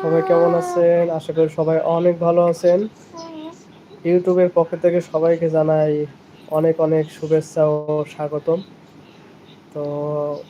সবাই কেমন আছেন? আশা করি সবাই অনেক ভালো আছেন। ইউটিউবের পক্ষ থেকে সবাইকে জানাই অনেক অনেক শুভেচ্ছা ও স্বাগতম। তো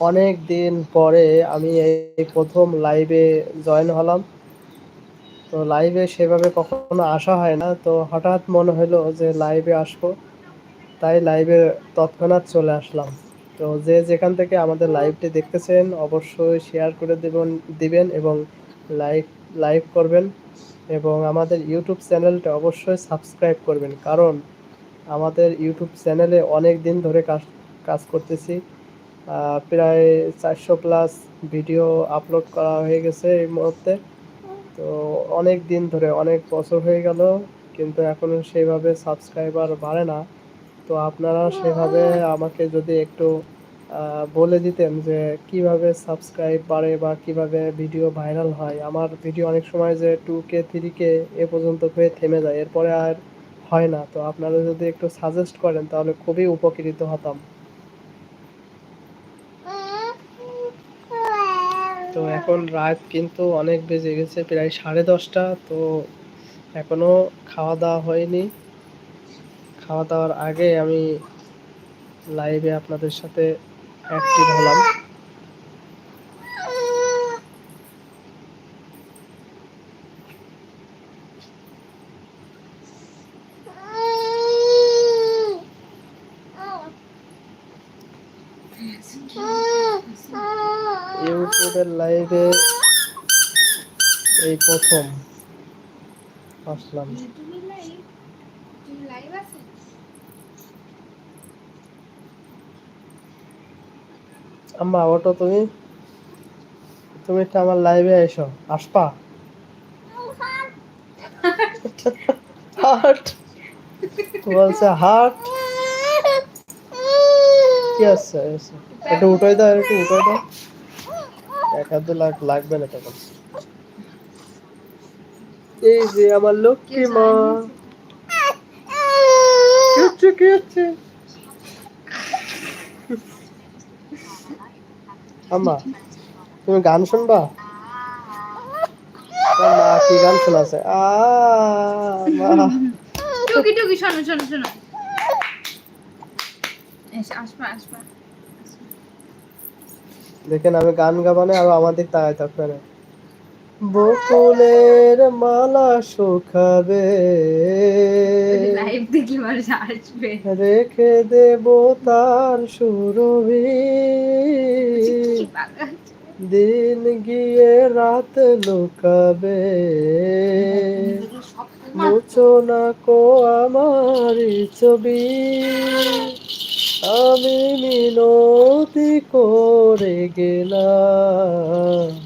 অনেক দিন পরে আমি এই প্রথম লাইভে জয়েন হলাম। তো লাইভে সেভাবে কখনো আসা হয় না। তো হঠাৎ মনে হলো যে লাইভে আসব। তাই লাইভে তৎক্ষণাৎ চলে আসলাম। তো যে যেখান থেকে আমাদের লাইভটি দেখতেছেন, অবশ্যই শেয়ার করে দেবেন, দিবেন এবং লাইক লাইক করবেন এবং আমাদের ইউটিউব চ্যানেলটা অবশ্যই সাবস্ক্রাইব করবেন। কারণ আমাদের ইউটিউব চ্যানেলে অনেক দিন ধরে কাজ কাজ করতেছি। প্রায় চারশো প্লাস ভিডিও আপলোড করা হয়ে গেছে এই মুহূর্তে। তো অনেক দিন ধরে, অনেক বছর হয়ে গেল, কিন্তু এখনও সেইভাবে সাবস্ক্রাইবার বাড়ে না। তো আপনারা সেভাবে আমাকে যদি একটু বলে দিতেন যে কীভাবে সাবস্ক্রাইব বাড়ে বা কীভাবে ভিডিও ভাইরাল হয়। আমার ভিডিও অনেক সময় যে টু কে থ্রি কে এ পর্যন্ত হয়ে থেমে যায়। এরপরে আর হয় না। তো আপনারা যদি একটু সাজেস্ট করেন, তাহলে খুবই উপকৃত হতাম। তো এখন রাত কিন্তু অনেক বেজে গেছে, প্রায় সাড়ে দশটা। তো এখনও খাওয়া দাওয়া হয়নি। খাওয়া দাওয়ার আগে আমি লাইভে আপনাদের সাথে অ্যাক্টিভ হলাম। ইউটিউবের লাইভে এই প্রথম আসলাম। আম্মা, ওটো তুমি? তুমি একটা আমার লাইভে এসো। আসপা? হার্ট বলছে? হার্ট কি আছে? একটু উঠাই দাও, একটু উঠাই দাও। এক হাত লাখ লাগবে না তখন। এই যে আমার লক্ষ্মী মা। কি হচ্ছে কি হচ্ছে? আম্মা তুমি গান শুনবা? মা কি গান শোনাছে? আ মা। টুকি টুকি শোনো শোনো শোনো। দেখেন আমি গান গাবানে আর আমাদের তাকায় থাকবে না বকুলের মালা শুকাবে। রেখে দেব তার সুরভি। দিন গিয়ে রাত লুকাবে। মুছো না কো আমার ছবি। আমি মিনতি করে গেলাম।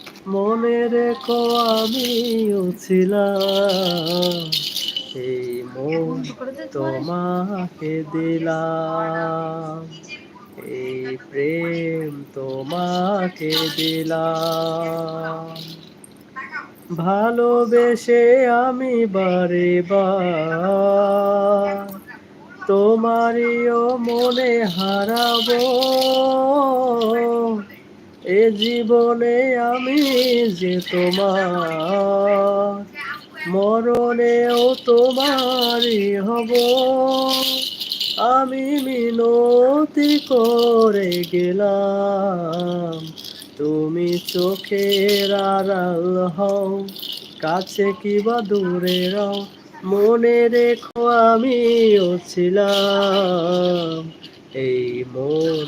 মনে রেখো আমিও ছিলাম এই মন তোমাকে দিলাম। এই প্রেম তোমাকে দিলাম। ভালোবেসে আমি বার তোমারিও মনে হারাবো। এ জীবনে আমি যে তোমার, মরণেও তোমারই হব। আমি মিনতি করে গেলাম, তুমি চোখের আড়াল হও, কাছে কিবা দূরে রও। মনে রেখো আমিও ছিলাম, এই মন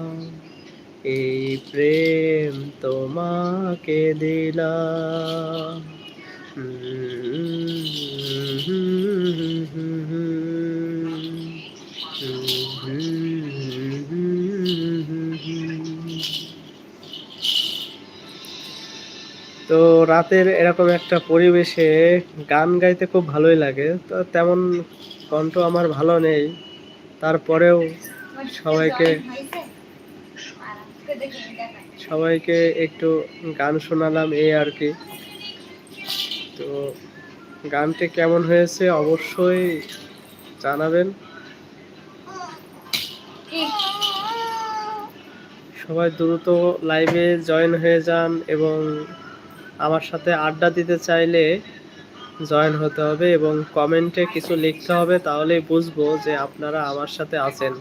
প্রেম তোমাকে দিলাম। তো রাতের এরকম একটা পরিবেশে গান গাইতে খুব ভালোই লাগে। তো তেমন কণ্ঠ আমার ভালো নেই। তারপরেও সবাইকে সবাইকে একটু গান শোনালাম এই আর কি। তো গানটি কেমন হয়েছে অবশ্যই জানাবেন। সবাই দ্রুত লাইভে জয়েন হয়ে যান এবং আমার সাথে আড্ডা দিতে চাইলে জয়েন হতে হবে এবং কমেন্টে কিছু লিখতে হবে, তাহলেই বুঝব যে আপনারা আমার সাথে আছেন।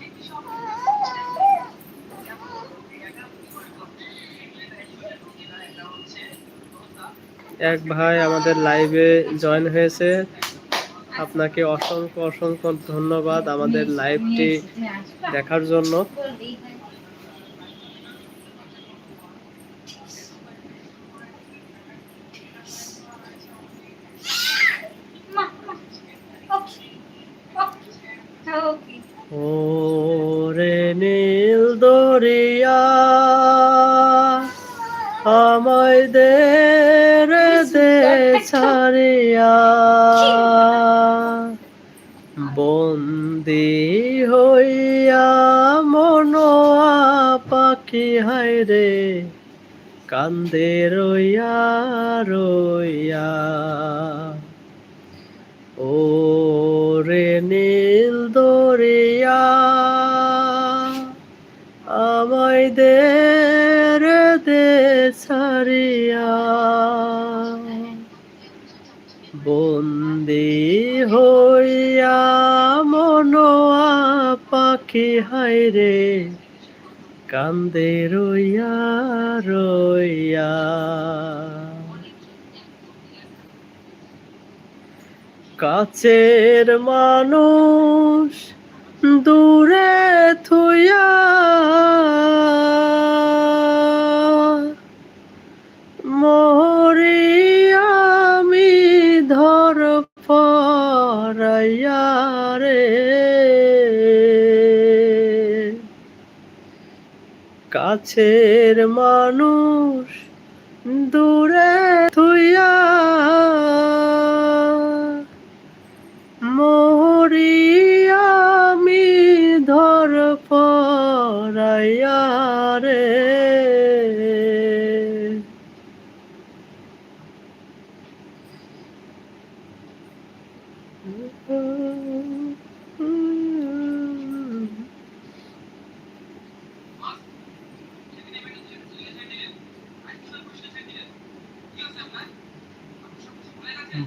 এক ভাই আমাদের লাইভে জয়েন হয়েছে। আপনাকে অসংখ্য অসংখ্য ধন্যবাদ আমাদের লাইভটি দেখার জন্য। কান্দে রইয়া রইয়া। ও রে নীল দরিয়া, আমায় দে রে দে ছাড়িয়া। বন্দি হইয়া মনোয়া পাখি হায় রে কান্দে রইয়া। রইয়া। কাছের মানুষ দূরে থুইয়া কাছের মানুষ।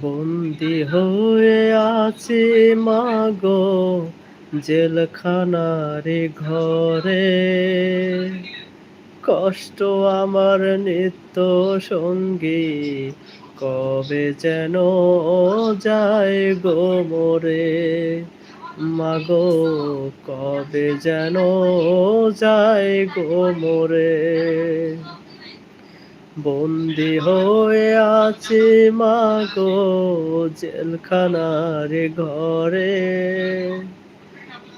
বন্দি হয়ে আছি মাগো জেলখানার ঘরে। কষ্ট আমার নিত্য সঙ্গী, কবে যেন যায় গো মোরে? মাগো, কবে যেন যায় গো মোরে? বন্দি হয়ে আছি মাগো জেলখানার ঘরে।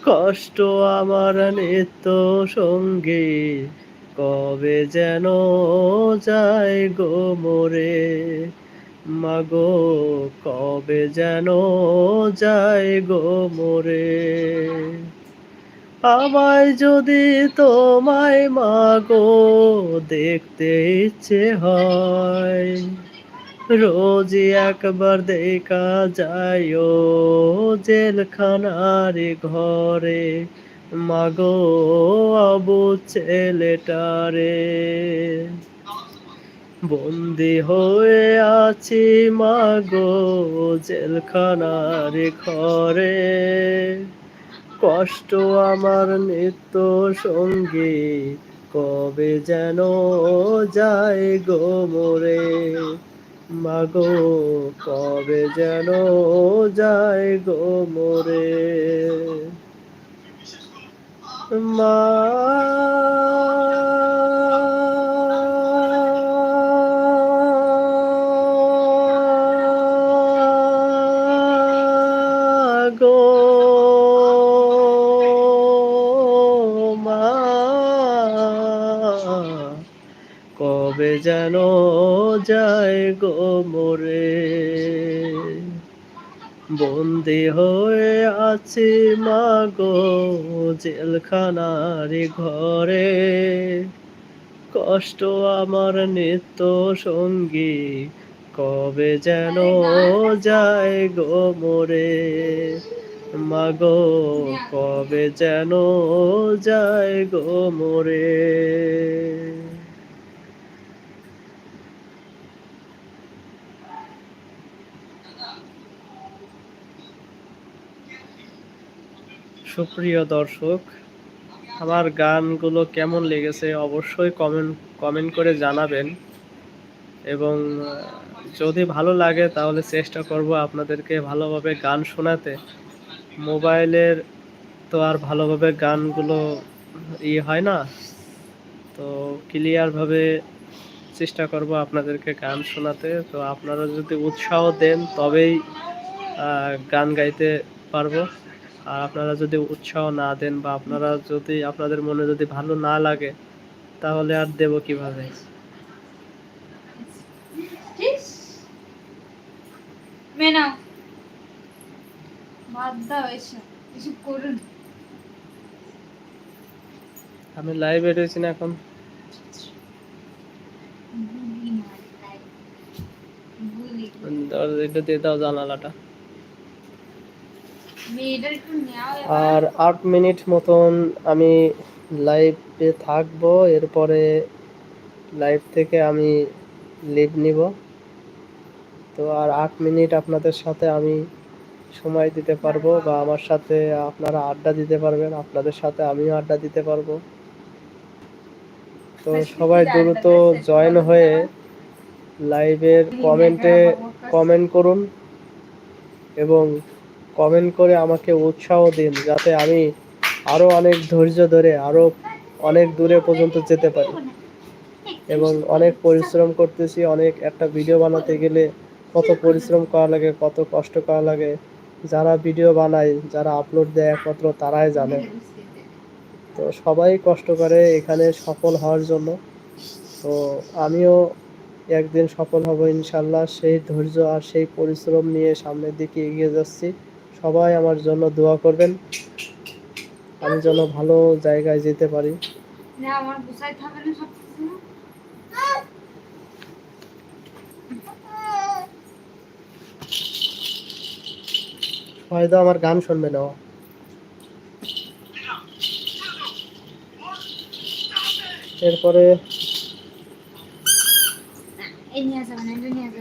কষ্ট আমার নিত্য সঙ্গী, কবে যেন যায় গো মোরে? মাগো, কবে যেন যায় গো মোরে? আমায় যদি তোমায় মাগো, দেখতে ইচ্ছে হয়। রোজই একবার দেখা যায় জেলখানার ঘরে। মাগো আবু ছেলেটারে, বন্দি হয়ে আছি মাগো জেলখানার ঘরে। কষ্ট আমার নিত্য সঙ্গী, কবে যেন যায় গো মোরে? মাগো, কবে যেন যায় গো মোরে? মা কবে যেন যায় গো মোরে? বন্দি হয়ে আছি মাগো জেলখানার ঘরে। কষ্ট আমার নিত্য সঙ্গী কবে যেন যায় গো মোরে? মাগো কবে যেন যায় গো মোরে? সুপ্রিয় দর্শক, আমার গানগুলো কেমন লেগেছে অবশ্যই কমেন্ট কমেন্ট করে জানাবেন। এবং, যদি ভালো লাগে তাহলে চেষ্টা করব আপনাদেরকে ভালোভাবে গান শোনাতে। মোবাইলের তো আর ভালোভাবে গানগুলো ই হয় না। তো ক্লিয়ারভাবে চেষ্টা করব আপনাদেরকে গান শোনাতে। তো আপনারা যদি উৎসাহ দেন তবেই গান গাইতে পারব। আর আপনারা যদি উৎসাহ না দেন বা আপনারা যদি আপনাদের মনে যদি ভালো না লাগে তাহলে আর দেব কীভাবে? করুন আমি লাইভে রয়েছি না এখন। এটা দিয়ে দাও জানালাটা। আর আট মিনিট মতন আমি লাইভে থাকব এরপরে লাইভ থেকে আমি লিভ নিব। তো আর আট মিনিট আপনাদের সাথে আমি সময় দিতে পারব বা আমার সাথে আপনারা আড্ডা দিতে পারবেন আপনাদের সাথে আমিও আড্ডা দিতে পারব। তো সবাই দ্রুত জয়েন হয়ে লাইভের কমেন্টে কমেন্ট করুন এবং কমেন্ট করে আমাকে উৎসাহ দিন, যাতে আমি আরও অনেক ধৈর্য ধরে আরও অনেক দূরে পর্যন্ত যেতে পারি। এবং অনেক পরিশ্রম করতেছি, অনেক একটা ভিডিও বানাতে গেলে কত পরিশ্রম করা লাগে, কত কষ্ট করা লাগে। যারা ভিডিও বানায়, যারা আপলোড দেয় একমাত্র তারাই জানে। তো সবাই কষ্ট করে এখানে সফল হওয়ার জন্য। তো আমিও একদিন সফল হব ইনশাল্লাহ। সেই ধৈর্য আর সেই পরিশ্রম নিয়ে সামনের দিকে এগিয়ে যাচ্ছি। সবাই আমার জন্য দোয়া করবেন। আমি যেন ভালো জায়গায় যেতে পারি। হয়তো আমার গান শুনবে না। এরপরে এই নিয়ে যাবে না এটা নিয়ে যাবে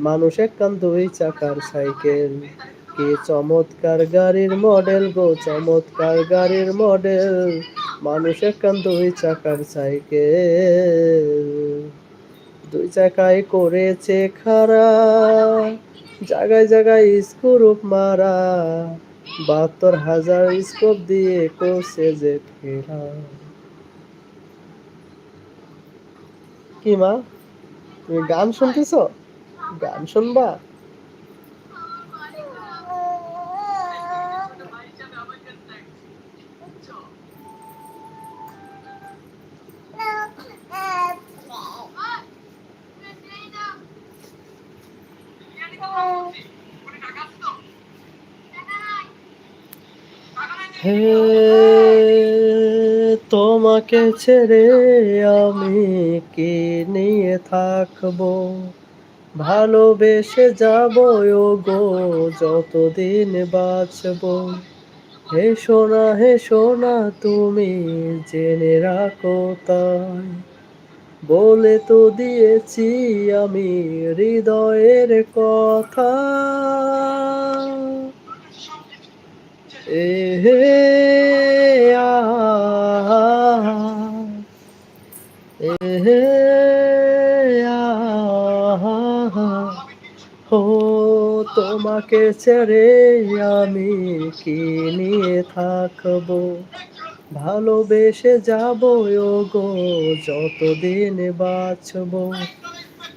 মানুষ একখান দুই চাকার সাইকেল। কি চমৎকার গাড়ির মডেল গো, চমৎকার গাড়ির মডেল মানুষ একখান দুই চাকার সাইকেল। দুই চাকায় করেছে খারা জায়গায় জায়গায় স্ক্রুপ মারা। বাহাত্তর হাজার স্কোপ দিয়ে করছে যে ফেরা। কি মা, তুমি গান শুনতেছ? গান শুনবা? হে তোমাকে ছেড়ে আমি কে নিয়ে থাকব? ভালোবেসে যাব গো, যতদিন বাঁচব। হে সোনা হে সোনা তুমি জেনে রাখো তাই। বলে তো দিয়েছি আমি হৃদয়ের কথা। এ হে আ এ হে তোমাকে ছেড়ে আমি কি নিয়ে থাকব? ভালোবেসে যাব গো যতদিন বাঁচব।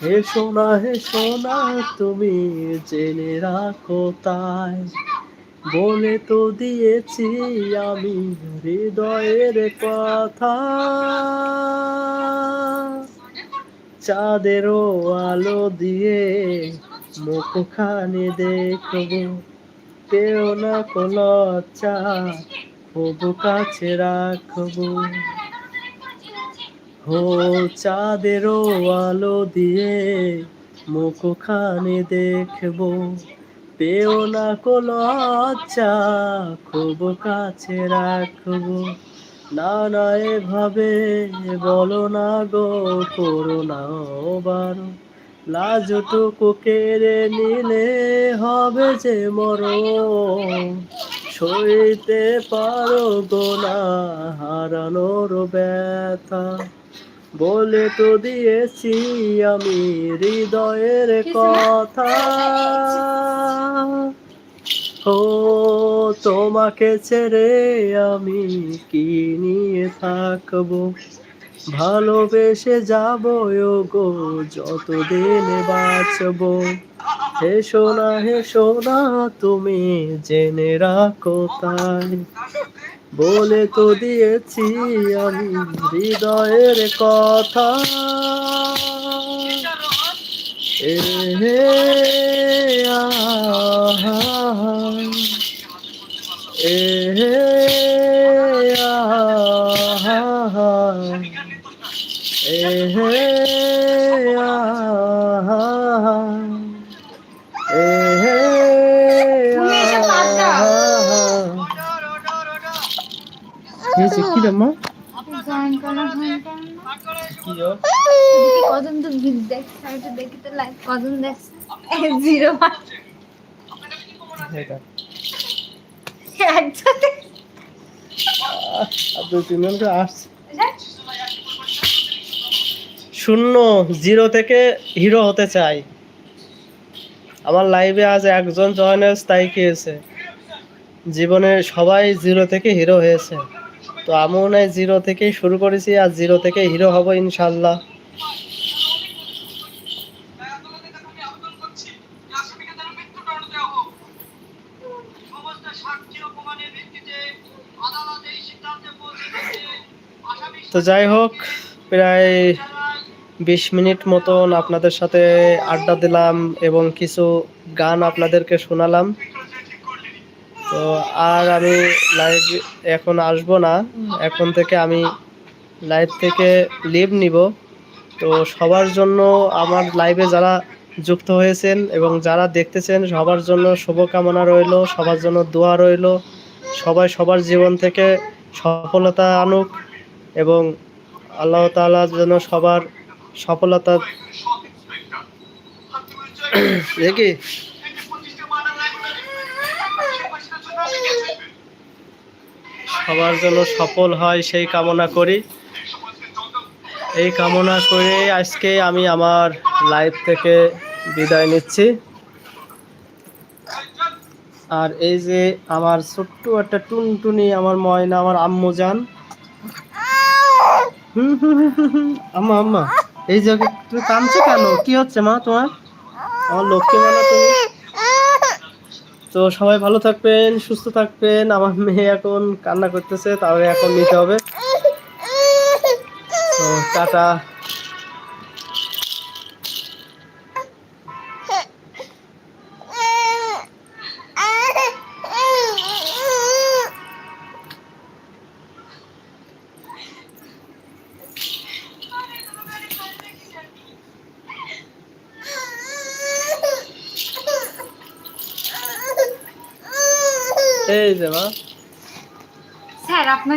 হে সোনা হে সোনা তুমি জেনে রাখো তাই। বলে তো দিয়েছি আমি হৃদয়ের কথা। চাঁদেরও আলো দিয়ে মুখখানি দেখব পেও না কোনো চা খুব কাছে রাখব। হো, চাঁদেরও আলো দিয়ে মুখখানি দেখব, পেও না কোনো আচ্ছা খুব কাছে রাখব। না না এভাবে বলো না গো, করো না বারো। লাজটুকু কেড়ে নিলে হবে যে মর সইতে পারো গো না হারানোর ব্যথা। বলে তো দিয়েছি আমি হৃদয়ের কথা। ও, তোমাকে ছেড়ে আমি কি নিয়ে থাকব? ভালোবেসে যাব গো যত যতদিন বাঁচবো। হে সোনা হে সোনা তুমি জেনে রাখো তাই। বলে তো দিয়েছি আমি হৃদয়ের কথা। এ হে আহা, এ হে হে হয়েছে? কি রে মা? কজন তো ভিড দেখছে আমি দেখি তো লাইভ কজন দেখছে জিরো এটা। আর দুই তিনজন আসছে শূন্য জিরো থেকে হিরো হতে চাই। আমার লাইভে আজ একজন জয়েন হয়েছে। তাই কি জীবনে সবাই জিরো থেকে হিরো হয়েছে। তো আমিও নাই জিরো থেকেই শুরু করেছি আর জিরো থেকে হিরো হব ইনশাল্লাহ তো যাই হোক, প্রায় বিশ মিনিট মতন আপনাদের সাথে আড্ডা দিলাম এবং কিছু গান আপনাদেরকে শোনালাম। তো আর আমি লাইভ এখন আসব না। এখন থেকে আমি লাইভ থেকে লিভ নিব। তো সবার জন্য আমার লাইভে যারা যুক্ত হয়েছেন এবং যারা দেখতেছেন, সবার জন্য শুভকামনা রইল, সবার জন্য দোয়া রইল। সবাই সবার জীবন থেকে সফলতা আনুক এবং আল্লাহ তাআলা যেন সবার সফলতা দেখি। সবার জন্য সফল হয় সেই কামনা করি। এই কামনা করে আজকে আমি আমার লাইভ থেকে বিদায় নিচ্ছি। আর এই যে আমার ছোট্ট একটা টুনটুনি আমার ময়না আমার আম্মু যান হুম হুম হুম হুম হুম। আম্মা আম্মা। এই যে তুমি কাঁদছো কেন? কি হচ্ছে মা তোমার? আমার লক্ষ্মী মানা তুমি? তো সবাই ভালো থাকবেন, সুস্থ থাকবেন। আমার মেয়ে এখন কান্না করতেছে, তাহলে এখন নিতে হবে। তো টাটা। যে মা স্যার আপনার